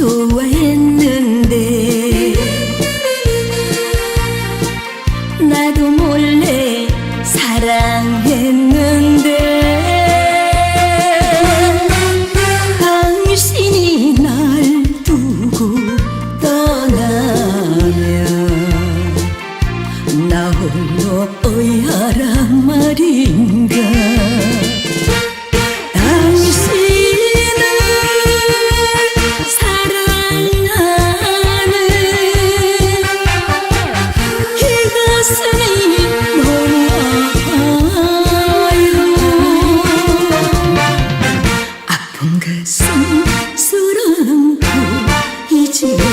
좋아했는데 나도 몰래 사랑했는데 당신이 날 두고 떠나면 나 홀로 오야란 말인가?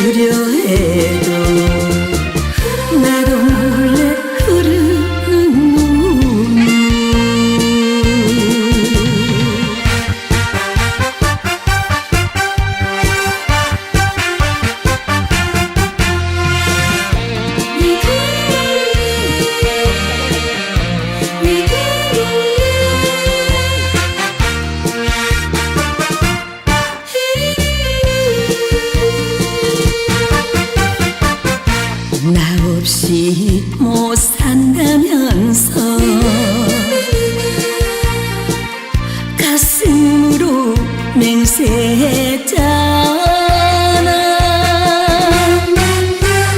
you do it. 없이 못 산다면서 가슴으로 맹세했잖아.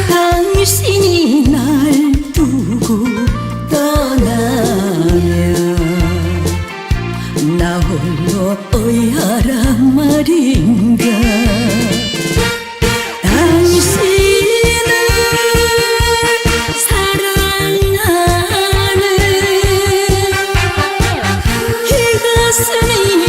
당신이 날 두고 떠나면 나 홀로 어야란 말인가 가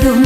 눈물 나도